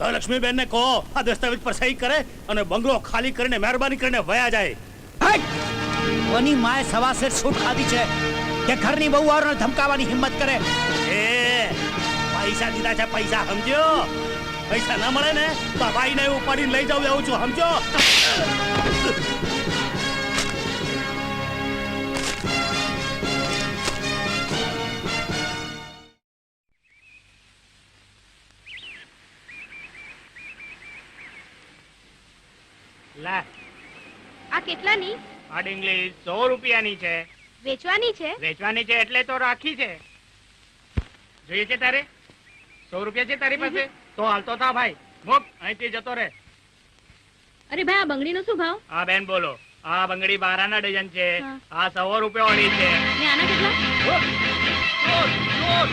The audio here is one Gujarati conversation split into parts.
હવે લક્ષ્મીબેન ને કહો આ દસ્તાવેજ પર સહી કરે અને બંગલો ખાલી કરીને મહેરબાની કરીને વયા જાય! કોની માએ સવાસે છૂટ ખાધી છે કે ઘરની બહુવારોને ધમકાવવાની હિંમત કરે? એ પૈસા દીધા છે પૈસા સમજ્યો? પૈસા ના મળે ને તો આ ભાઈને ઉપાડીને લઈ જાઉં એવું છું સમજો કેટલાની આ ડીંગલી સો રૂપિયાની છે વેચવાની છે વેચવાની છે એટલે તો રાખી છે જોઈએ છે તારે સો રૂપિયા છે તારી પાસે તો હાલતો થા ભાઈ મૂક અહીંથી જતો રે અરે ભાઈ આ બંગડીનો શું ભાવ હા બેન બોલો આ બંગડી બારાના ડઝન છે આ સો રૂપિયા વાળી છે ને આના કેટલા! ચોર! ચોર!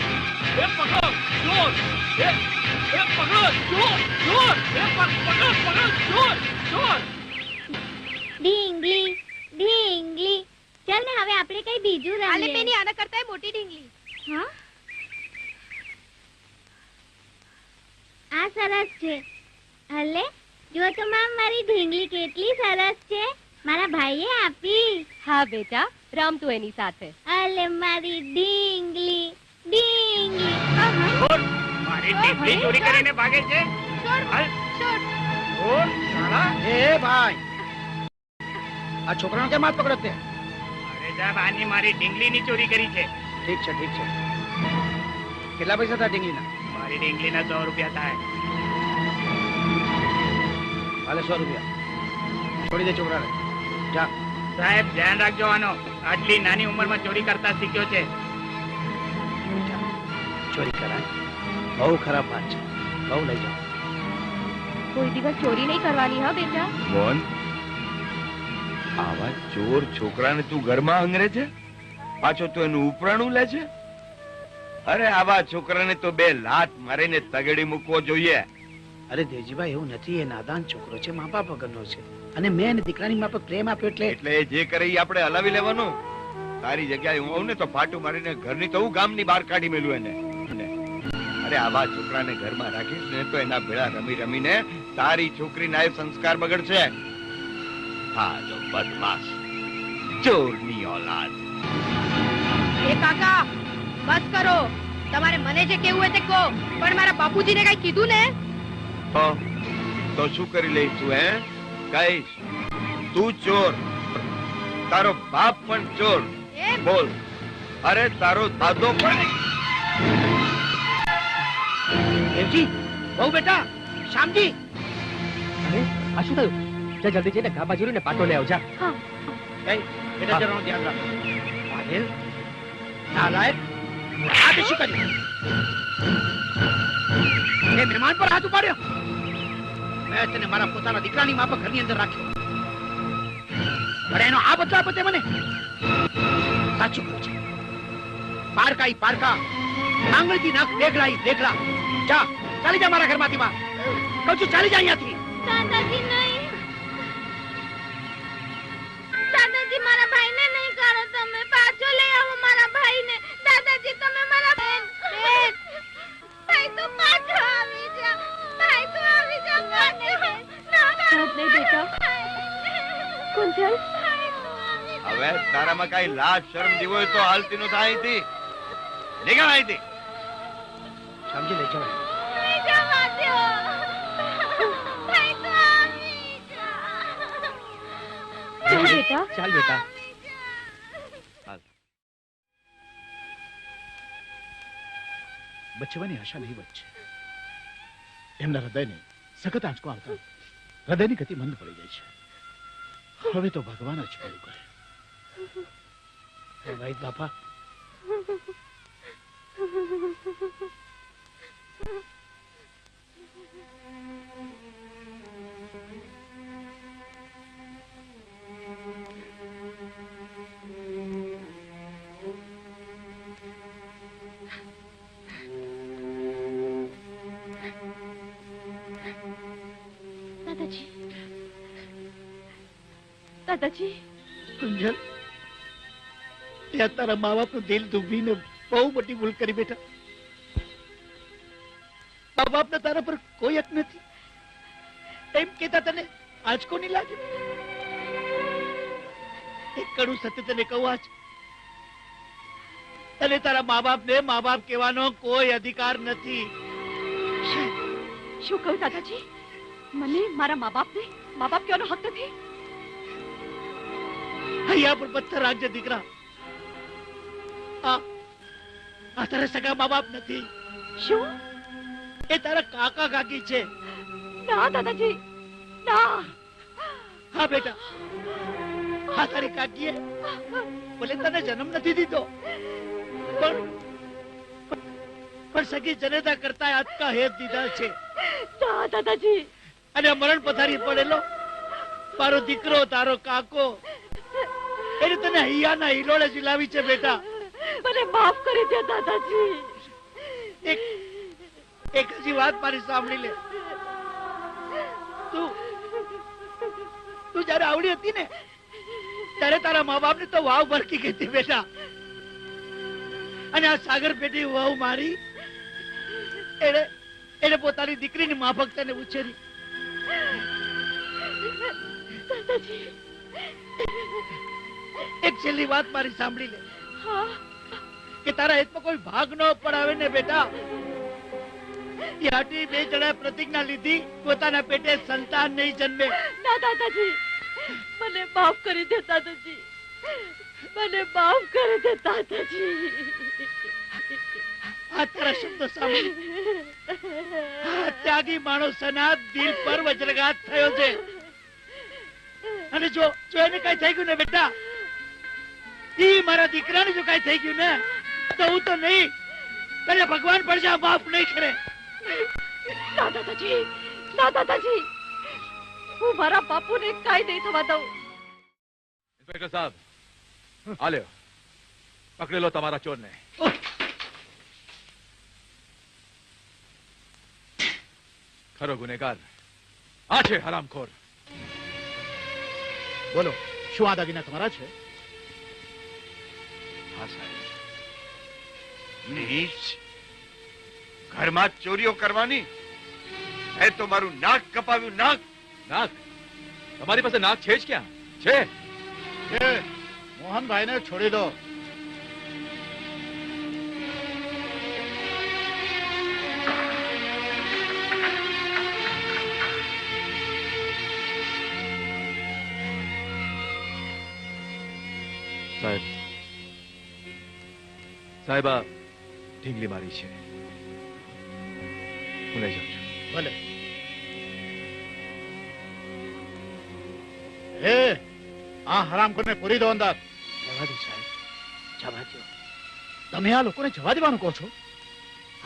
એ પકડો! ચોર! એ- એ પકડો! ચોર! ચોર! એ પક- પકડો! પકડો! ચોર! ચોર! ઢીંગલી ઢીંગલી. ચાલ ને હવે આપણે કઈ બીજું આલે રમીએ પેની આના કરતા મોટી ઢીંગલી. હા? આ સરસ છે. હલે જો તો મામ મારી ઢીંગલી કેટલી સરસ છે. મારા ભાઈએ આપી. હા બેટા રમ તું એની સાથે. અલે મારી ઢીંગલી ઢીંગલી. મારી ટીપલી ચોરી કરીને ભાગે છે. હાલ! ચોર! સાલા! એ ભાઈ આ છોકરાનો કેમ હાથ પકડો તે અરે સાહેબ આની મારી ડીંગલીની ચોરી કરી છે. ઠીક છે ઠીક છે. કેટલા પૈસા હતા ડીંગલીના મારી ડીંગલીના સો રૂપિયા થાય. હાલે સો રૂપિયા. છોડી દે છોકરાને. જા. સાહેબ ધ્યાન રાખજો આનો. આટલી નાની ઉંમરમાં ચોરી કરતા શીખ્યો છે. ચોરી કરાય. બહુ ખરાબ વાત છે. બહુ લઈ જાઓ કોઈ દિવસ ચોરી નહીં કરવાની હા બેટા મોહન? આવા ચોર છોકરાને તું ઘરમાં અંગરે છે? પાછો તું એનું ઉપરાણું લે છે? અરે આવા છોકરાને તો બે લાત મારીને તગડી મૂકવો જોઈએ. અરે દેજીભાઈ એવું નથી. એ નાદાન છોકરો છે મા બાપ વગરનો છે. અને મેં એને દીકરાની મા પર પ્રેમ આપ્યો એટલે એટલે જે કરે એ આપણે હલાવી લેવાનું. તારી જગ્યાએ હું આવું ને તો ફાટું મારીને ઘરની તો હું ગામની બહાર કાઢી મેલું એને. અરે આવા છોકરાને ઘરમાં રાખીશ ને તો એના ભેળા રમી રમીને તારી છોકરી ના સંસ્કાર બગડશે. હા બદમાશ ચોરની ઓલાદ એ કાકા બસ કરો તમારે મને જે કેવું હોય તે કહો પણ મારા બાપુજીને કઈ કીધું ને તો તો શું કરી લઈશ તું હે કહીશ તું ચોર તારો બાપ પણ ચોર એ બોલ અરે તારો દાદો પણ દેવજી બહુ બેટા શ્યામજી અરે આ શું થયું જા જલ્દી જઈને ઘા બાજુ ને પાટો લઈ આવજા. હા. કઈ બેટા જરા ધ્યાન રાખ. પાગલ નાલાયક આ શું કર્યું તે મહેમાન પર હાથ ઉપાડ્યો. મેં તને મારા પોતાના દીકરાની માફક ઘરની અંદર રાખ્યો. પણ એનો આ બદલા આપે તે મને. સાચું કહું છે. પારકા ઈ પારકા. આંગળીથી નાખ દેખલા ઈ દેખલા જા ચાલી જા મારા ઘરમાંથી માં. કહું છું ચાલી જા અહીંયાથી. દાદાજી નહીં. કુંજલ હવે તારામાં કઈ લાજ શરમ જીવો તો હાલતી નું થાય હતી નીકળ આવી સમજી લેજો. ચાલ બેટા. ચાલ બેટા. બચવાની આશા નહીં વચ્ચે. એમના હૃદયને સખત આંચકો આવતા. હૃદયની ગતિ મંદ પડી જાય છે. હવે તો ભગવાન જ ભલું કરે ભાઈ બાપા. દાદાજી કુંજલ ત્યાં તારા મા બાપનું દિલ દુભીને બહુ મોટી ભૂલ કરી બેટા મા બાપને તારા પર કોઈ હક નથી. એમ કેતા તને આંચકો નહીં લાગે? એક કડું સત્ય તને કહું આજ. તને તારા મા બાપને મા બાપ કહેવાનો કોઈ અધિકાર નથી. શું કહું દાદાજી? મને મારા મા બાપને મા બાપ કહેવાનો હક નથી? અહીંયા પથ્થર રાખજે દીકરા. આ આ તારા સગા મા બાપ નથી. શું? એ તારા કાકા કાકી છે. ના દાદાજી ના. હા બેટા. હા તારી કાકીએ. ભલે તને જન્મ નથી દીધો પણ પણ સગી જનેતા કરતા આજકા હેત દીધા છે. ના દાદાજી. અને મરણ પથારી પડેલો. મારો દીકરો તારો કાકો એને તને હૈયાના હિલોળે જીલાવી છે બેટા. મને માફ કરી દે દાદાજી. એક એક હજી વાત મારી સાંભળી લે. તું તું જયારે આવડી હતી ને ત્યારે તારા મા બાપ તો વાવ ભરકી ગઈ હતી બેટા. અને આ સાગર પેટી વાવ મારી એને એને પોતાની દીકરીની માફક તને ઉછેરી. દાદાજી. એક છેલ્લી વાત મારી સાંભળી લે. કે તારા હિતમાં કોઈ ભાગ ન પડાવે ને બેટા. યાટી બે જણા પ્રતિજ્ઞા લીધી પોતાના પેટે સંતાન નહીં જન્મે. ના દાદાજી. મને માફ કરી દે દાદાજી. મને માફ કરી દે દાદાજી. આ તારા શબ્દ સાંભળી. આ ત્યાગી માણસના દિલ પર વજ્રઘાત થયો છે. અને જો જો એને કઈ થઈ ગયું ને બેટા ઈ મારા દીકરાને જો કઈ થઈ ગયું ને તો હું તો નહીં. તને ભગવાન પણ જા માફ નહીં કરે. ના દાદાજી ના દાદાજી. હું મારા બાપુને કઈ નહીં થવા દઉં. ઇન્સ્પેક્ટર સાહેબ આલ્યો પકડી લો તમારા ચોરને. ખરો ગુનેગાર. આ છે હરામખોર. બોલો શું આ દાગીના તમારા છે? સાહેબ. ઘરમાં ચોરીઓ કરવાની? એ તો મારું નાક કપાવ્યું નાક. નાક? તમારી પાસે નાક છે જ ક્યાં? છે? એ મોહનભાઈને છોડી દો. સાહેબ ઢીંગલી મારી છે. હું લઈ જાઉં છું. ભલે. એ આ હરામખોરને પૂરી દો અંદાજ. જવા દો સાહેબ જવા દો. તમે આ લોકોને જવા દેવાનું કહો છો?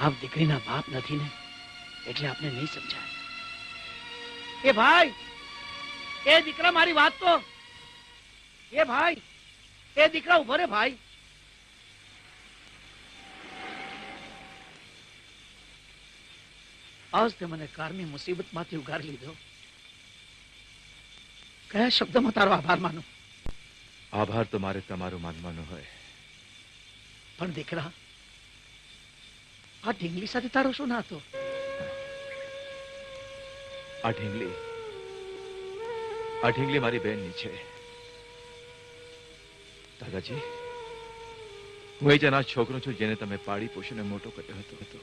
આપ દીકરીના બાપ નથી ને એટલે આપને નહીં સમજાય. એ ભાઈ એ દીકરા મારી વાત તો. એ ભાઈ એ દીકરા ઊભો રે ભાઈ. આજ તે મને કારની મુસીબતમાંથી ઉગારી લીધો. કયા શબ્દમાં તારો આભાર માનું? આભાર તો મારે તમારો માનવાનો હોય. પણ દીકરા આ ઢીંગલી સાથે તારો શું નાતો? આ ઢીંગલી આ ઢીંગલી મારી બહેનની છે. દાદાજી હું એ જ અનાજ છોકરો છું જેને તમે પાડી પોષીને મોટો કર્યો હતો હતો.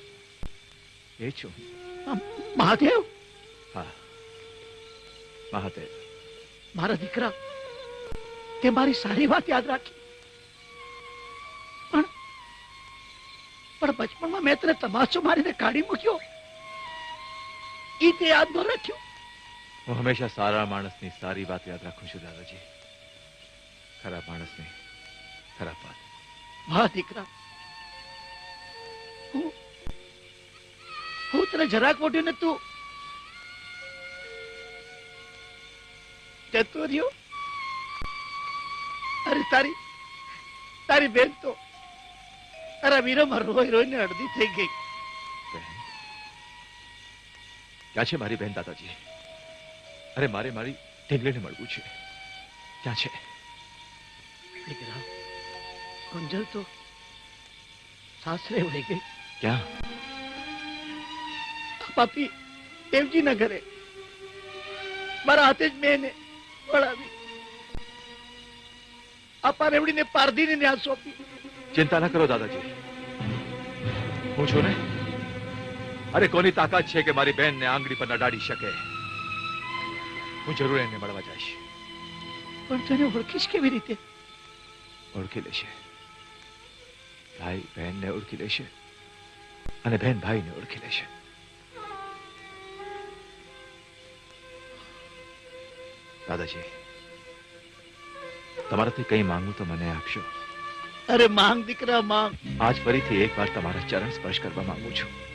એ છું મહાદેવ? હા. મહાદેવ. મારા દીકરા તે મારી સારી વાત યાદ રાખી. પણ પણ બચપણમાં મેં તને તમાચો મારીને કાઢી મૂક્યો. એ તે યાદ ન રાખ્યું. હું હંમેશા સારા માણસની સારી વાત યાદ રાખું છું દાદાજી. ખરાબ માણસની ખરાબ વાત. વાહ દીકરા. હું હું તને જરાક મોટી ને તું જતો રહ્યો? અરે તારી તારી બેન તો તારા વીરોમાં રોઈ રોઈને અડધી થઈ ગઈ. ક્યાં છે મારી બેન દાદાજી? અરે મારે મારી ઢીંગલીને મળવું છે. ક્યાં છે? દીકરા ગુંજલ તો સાસરે વહી ગઈ. ક્યાં? પાપી દેવજીના ઘરે. મારા હાથે જ મેં એને પડાવી. આ પારેવડીને પારધીને ન્યાસ સોંપી. ચિંતા ના કરો દાદાજી. હું છું ને? અરે કોની તાકાત છે કે મારી બહેનને આંગળી પર નડાડી શકે? હું જરૂર એને મળવા જઈશ. પણ તને ઓળખીશ કેવી રીતે? ઓળખી લેશે. ભાઈ બહેનને ઓળખી લેશે અને બહેન ભાઈને ઓળખી લેશે. દાદાજી તમારાથી કંઈ માંગવું તો મને આપશો? અરે માંગ દીકરા માંગ. આજ ફરીથી એકવાર તમારા ચરણ સ્પર્શ કરવા માંગુ છું.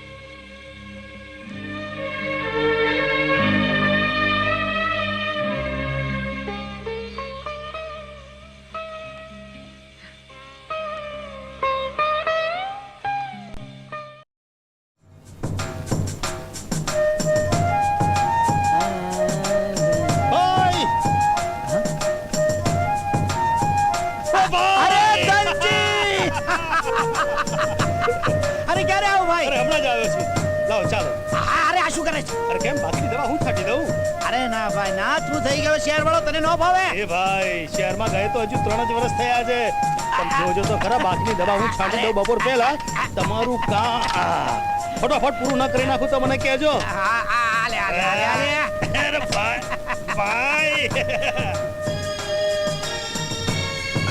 શેર વાળો તને ન ભાવે? એ ભાઈ શહેરમાં ગયે તો હજુ ત્રણ જ વર્ષ થયા છે. તમે જોજો તો ખરા બાકીની દવા હું છાંટી દઉં બપોર પહેલા. તમારું કા આ, ફટાફટ પૂરું ન કરી નાખું તો મને કહેજો. હા આ લે આ લે આ લે, આ લે અરે ભાઈ ભાઈ.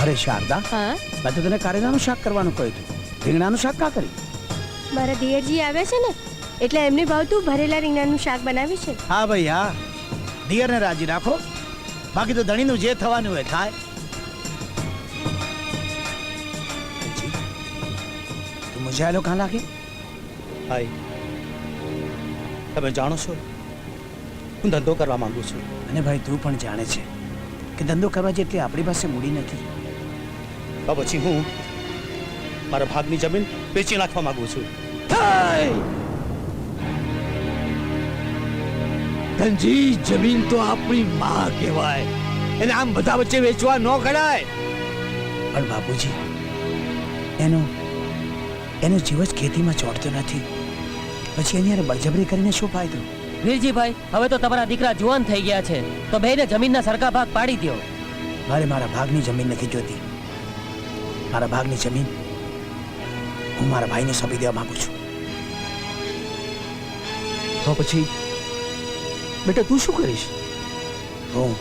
અરે શારદા હા? મેં તો તને કારેલાનું શાક કરવાનું કહ્યું હતું. રીંગણાનું શાક કા કર્યું? મારા દિયરજી આવ્યા છે ને એટલે એમને ભાવતું ભરેલા રીંગણાનું શાક બનાવ્યું છે. હા ભાઈ હા. દિયરને રાજી રાખો. બાકી તો ધણીનું જે થવાનું હોય થાય. તું મુજાયેલો કાં લાગે ભાઈ તમે જાણો છો? હું ધંધો કરવા માંગુ છું. અને ભાઈ તું પણ જાણે છે કે ધંધો કરવા જેટલી આપણી પાસે મૂડી નથી. તો પછી હું મારા ભાગની જમીન વેચી નાખવા માંગુ છું. ધનજી જમીન તો આપણી માં કહેવાય. એને આમ બધા વચ્ચે વેચવા ન ગણાય. પણ બાપુજી એનો એનો જીવ જ ખેતીમાં ચોટતો નથી. પછી એની બળજબરી કરીને શું ફાયદો? વીરજીભાઈ હવે તો તમારા દીકરા જુવાન થઈ ગયા છે. તો બેને જમીનના સરખા ભાગ પાડી દો મારે મારા ભાગની જમીન નથી જોતી મારા ભાગની જમીન હું મારા ભાઈને સોંપી દેવા માંગુ છું. તો પછી બેટા તું શું કરીશ? હું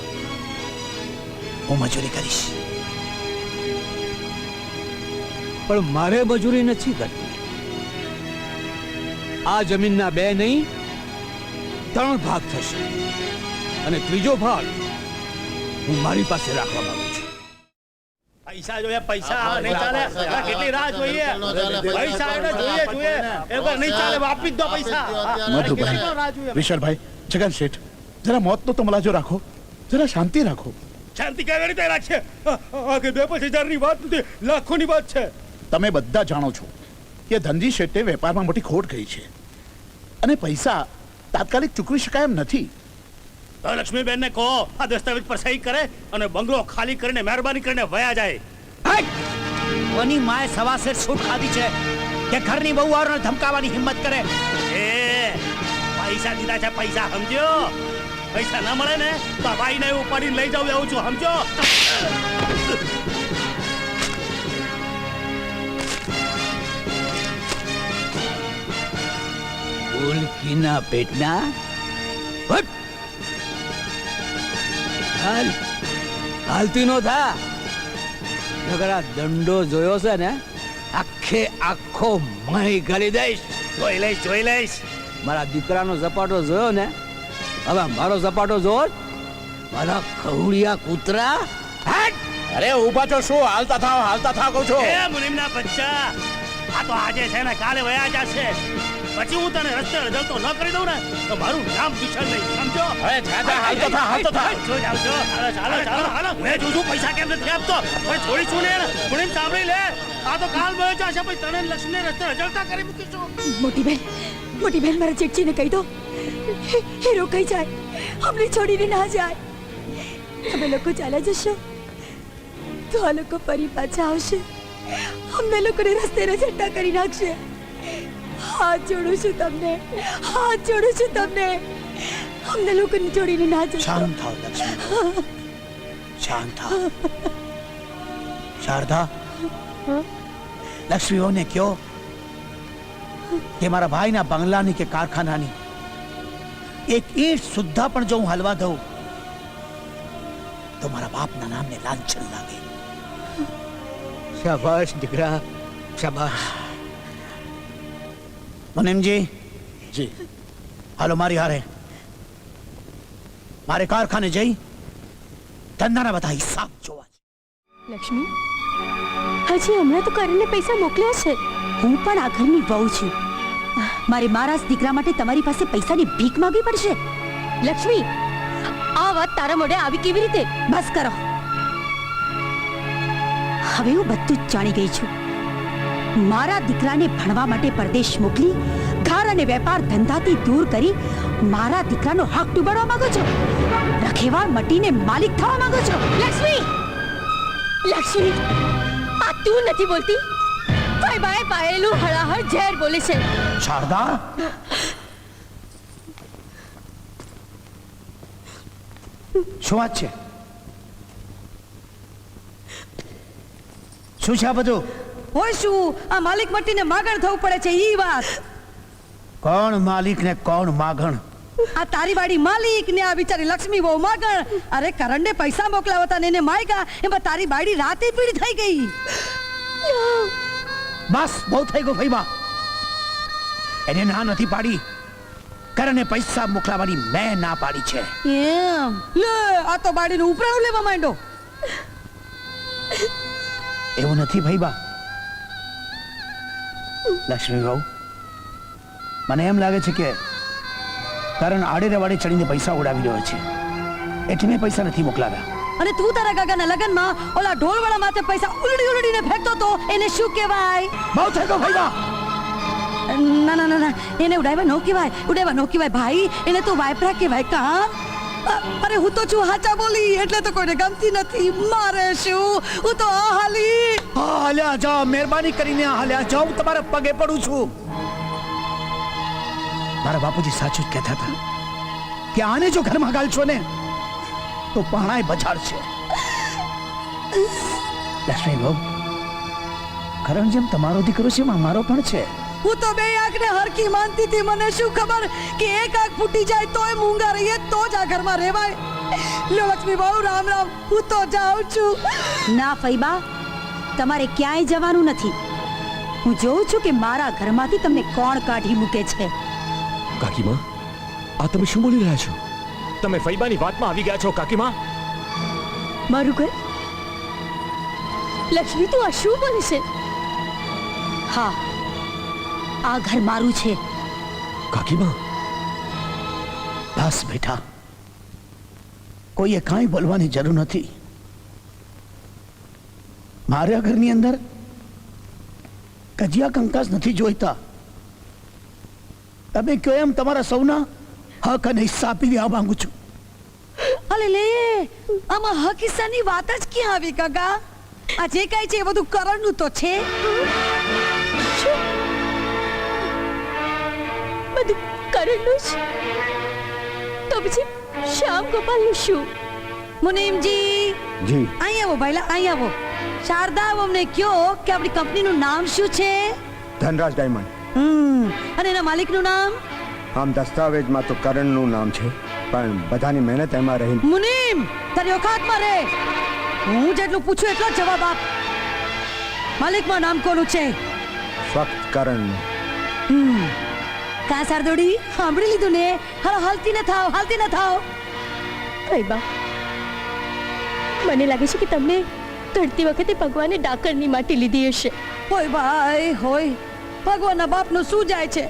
હું મજૂરી કરીશ. પણ મારે મજૂરી નથી કરવી. આ જમીનના બે નહીં ત્રણ ભાગ થશે. અને ત્રીજો ભાગ હું મારી પાસે રાખવા માંગુ પૈસા જોઈએ પૈસા નહીં ચાલે. કેટલી રાહ જોઈએ? પૈસા એને જોઈએ જોઈએ. એકવાર નહીં ચાલે જ દો પૈસા. મધુભાઈ. વિશાલભાઈ જગન શેઠ જરા મોતનો તો મલાજો રાખો. જરા શાંતિ રાખો. શાંતિ કેવી રીતે રાખશે આ- આ કે બે પાંચ હજારની વાત નથી લાખોની વાત છે. તમે બધા જાણો છો કે ધનજી શેઠે વેપારમાં મોટી ખોટ ગઈ છે. અને પૈસા તાત્કાલિક ચૂકવી શકાય એમ નથી. લક્ષ્મીબેન ને કહો આ દસ્તાવેજ પર સહી કરે અને બંગલો ખાલી કરીને મહેરબાની કરીને વયા જાય. કોની માએ છૂટ ખાધી છે કે ઘરની બહુવારોને ધમકાવાની હિંમત કરે? એ પૈસા દીધા છે પૈસા સમજ્યો? પૈસા ના મળે ને તો આ ભાઈને ઉપાડીને લઈ જાવ એવું છું સમજો ઉલકીના પેટના? હટ! હાલ. હાલતી નો થા. નકર આ દંડો જોયો છે ને આખે આખો મહી કરી દઈશ. જોઈ લઈશ જોઈ લઈશ. મારા દીકરાનો ઝપાટો જોયો ને હવે મારો ઝપાટો જોવો મારા ખવડિયા કૂતરા. હટ! અરે ઊભા છો શું? હાલતા થાવ હાલતા થાવ કહું છું. એ મુનિમના બચ્ચા આ તો આજે છે ને કાલે વયા જશે. પછી હું તને રસ્તે રજવતો ન કરી દઉં ને તો મારું નામ વિશાલ નહીં સમજો? હવે જા જા હાલતો થા હાલતો થા. જો જાવ છો હાલો ચાલો ચાલો હાલો. હું એ જોઉં પૈસા કેમ નથી આપતો? પણ છોડી છું ને મુનિમ સાંભળી લે આ તો કાલ વયો જશે પછી તને લક્ષ્મી રસ્તે રજવતા કરી મૂકીશું મોટી બેન મોટી બેન મારા ચીટચીને કહી દો. એ રોકાઈ જાય. અમને છોડીને ના જાય. અમે લોકો ચાલ્યા જશો. તો આ લોકો ફરી પાછા આવશે. અમને લોકોને રસ્તે રઝટ્ટા કરી નાખશે. હાથ જોડું છું તમને. હાથ જોડું છું તમને. અમને લોકોને જોડીને ના જશો. શાંત થાવ લક્ષ્મી. શાંત થાવ. શારદા લક્ષ્મીઓને કયો કે મારા ભાઈના બંગલાની કે કારખાનાની એક ઈંટ સુદ્ધા પણ જો હું હલવા દઉં તો મારા બાપના નામને લાંછન લાગે. શાબાશ દીકરા. શાબાશ. મુનિમજી જી હાલો મારી હારે મારે કારખાને જઈ ધંધાના બધા હિસાબ જોવા લક્ષ્મી હજી હમણાં તો કરીને પૈસા મોકલ્યા છે. હું પણ આ ઘરની વહુ છું. મારે મારા જ દીકરા માટે તમારી પાસે પૈસાની ભીખ માંગવી પડશે. લક્ષ્મી આ વાત તારા મોઢે આવી કેવી રીતે? બસ કરો. હવે હું બધું જ જાણી ગઈ છું. મારા દીકરાને ભણવા માટે પરદેશ મોકલી, ઘર અને વેપાર ધંધાથી દૂર કરી મારા દીકરાનો હક ડૂબાડવા માંગો છો? રખેવાળ મટીને માલિક થવા માંગો છો? લક્ષ્મી! લક્ષ્મી! આ તું નથી બોલતી? ભાઈ ભાઈ પાયેલું હળાહળ ઝેર બોલે છે. શારદા? શું વાત છે? શું છે આ બધું? હોય શું? આ માલિક મટીને માગણ થવું પડે છે ઈ વાત. કોણ માલિક ને કોણ માગણ? આ તારી વાડી માલિક ને આ બિચારી લક્ષ્મી બહુ માગણ. અરે કરણને પૈસા મોકલાવતા ને એને માયગા. એમાં તારી બાડી રાતે પીડી થઈ ગઈ. બસ બહુ થઈ ગયું ભાઈમાં એને ના નથી પાડી. કરને પૈસા મોકલાવાની મેં ના પાડી છે. એમ. લે આ તો બાડીનું ઉપરાવ લેવા માંડો. એવું નથી ભાઈબા. લક્ષ્મી બહુ મને એમ લાગે છે કે કારણ આડે રવાડે ચડીને પૈસા ઉડાવી રહ્યો છે. એટલે મેં પૈસા નથી મોકલાવ્યા. અને તું તારા કાકાના લગનમાં ઓલા ઢોલવાળા માથે પૈસા ઉલડી ઉલડીને ફેંકતો તો એને શું કહેવાય? બહુ થઈ ગયો ભાઈ ના ના ના ના એને ઉડાવવા નો કહેવાય. ઉડાવવા નો કહેવાય ભાઈ. એને તો વાયપરા કહેવાય કા? અરે હું તો છું હાચા બોલી એટલે તો કોઈને ગમતી નથી. મારે શું? હું તો આ હાલી હા હાલ્યા જાઓ મહેરબાની કરીને હાલ્યા જાઓ હું તમારા પગે પડું છું. મારા બાપુજી સાચું જ કહેતા હતા કે આને જો ઘરમાં ગાલશો ને તો પાણાય બજાડશે. લક્ષ્મી બહુ કરણ જેમ તમારો દીકરો છે એમાં મારો પણ છે. હું તો બે આંખને હરકી માનતી હતી મને શું ખબર કે એક આંખ ફૂટી જાય તોય મૂંગા રહીએ તો જ આ ઘરમાં રહેવાય. લો લક્ષ્મી બહુ રામ રામ હું તો જાઉં છું. ના ફૈબા તમારે ક્યાંય જવાનું નથી. હું જોઉં છું કે મારા ઘરમાંથી તમને કોણ કાઢી મૂકે છે. કાકીમા આ તમે શું બોલી રહ્યા છો? તમે ફૈબાની વાતમાં આવી ગયા છો કાકીમા? મારું ઘર? લક્ષ્મી તું આ શું બોલે છે હા આ ઘર મારું છે. કાકીમાં? બસ બેટા. કોઈએ કાંઈ બોલવાની જરૂર નથી. મારા ઘરની અંદર? કજિયા કંકાસ નથી જોઈતા. તમે કયો એમ તમારા સૌના હક અને હિસ્સા આપી દેવા માંગુ છું. અલે લે આમાં હકીસાની વાત જ ક્યાં આવી કાકા? આ જે કાંઈ છે એ બધું કરણનું તો છે. બધું કરણનું જ? તો પછી શ્યામ ગોપાલનું શું? મુનિમજી જી. અહીં આવો ભાઈલા અહીં આવો. શારદા અમને કયો કે આપણી કંપનીનું નામ શું છે? ધનરાજ ડાયમંડ. હમ અને એના માલિકનું નામ? આમ દસ્તાવેજમાં તો કરણનું નામ છે પણ બધાની મહેનત એમાં રહી. મુનિમ તારી ઓકાતમાં રે હું જેટલું પૂછું એટલો જ જવાબ આપ. માલિકમાં નામ કોનું છે? ફક્ત કરણનું. હમ. કા સરદોડી સાંભળી લીધું ને? હાલો હાલતી ન થાવ હાલતી ન થાવ. બા. મને લાગે છે કે તમને તડતી વખતે ભગવાને ડાકરની માટી લીધી હશે. હોય ભાઈ હોય. ભગવાનના બાપનું શું જાય છે?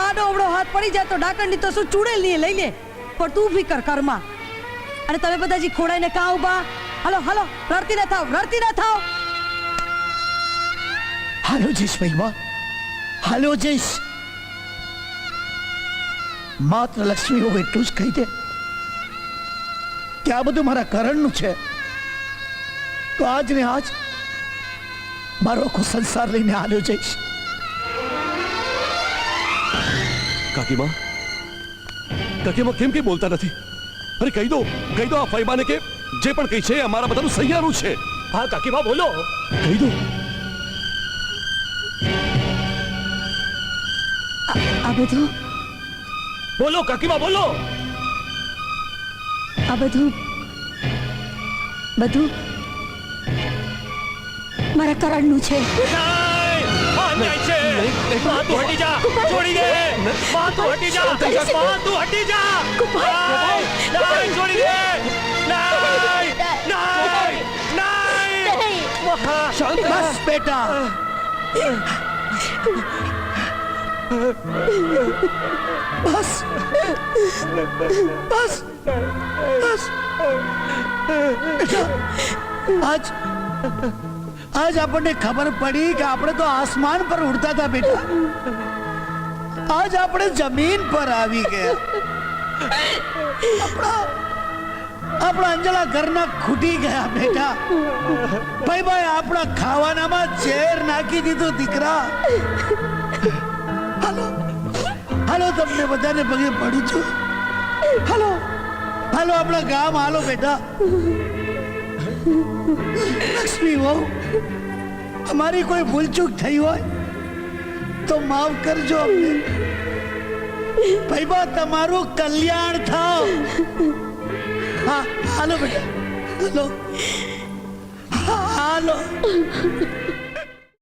આડો અવળો હાથ પડી જાય તો ડાકરની તો શું ચૂડેલ નહીં લઈ લે પણ તું ફિકર કરમાં અને તમે બધા જી ખોડાઈને કાં ઊભા હાલો હાલો રડતી ના થાવ રડતી ના થાવ. હાલો જઈશ ભાઈમાં હાલો જઈશ માત્ર લક્ષ્મી હોય એટલું જ કહી દે. કે આ બધું મારા કરણનું છે. તો આજ ને આજ મારો આખો સંસાર લઈને હાલ્યો જઈશ. કાકીમાં? કાકીમાં કેમ કે બોલતા નથી? અરે કહી દો કહી દો આ ફૈબાને કે જે પણ કહી છે અમારા બધાનું સહિયારું છે. હા કાકીમાં બોલો. કહી દો. આ બધું? બોલો કાકીમાં બોલો. આ બધું? બધું મારા કરણનું છે. અન્યાય છે. માં તું હટી જા છોડી દે. માં તું હટી જા હટી જા. નહીં, નહીં, છોડી દે. નહીં, નહીં, નહીં. શાંત બસ બેટા. બસ બસ બસ. આજ આજ આપણને ખબર પડી કે આપણે તો આસમાન પર ઉડતા હતા બેટા. આજ આપણે જમીન પર આવી ગયા. આપણા આપણા અંજળા ઘરના ખૂટી ગયા બેટા. ભાઈ ભાઈ, આપણા ખાવાનામાં ઝેર નાખી દીધું દીકરા. હાલો. હાલો, તમને બધાને પગે પડું છું. હાલો. હાલો, આપણા ગામ, હાલો બેટા. લક્ષ્મી વહુ અમારી કોઈ ભૂલચૂક થઈ હોય તો માફ કરજો અમને. ભાઈ બા તમારું કલ્યાણ થાવ. હા, હાલો બેટા, હાલો. હાલો.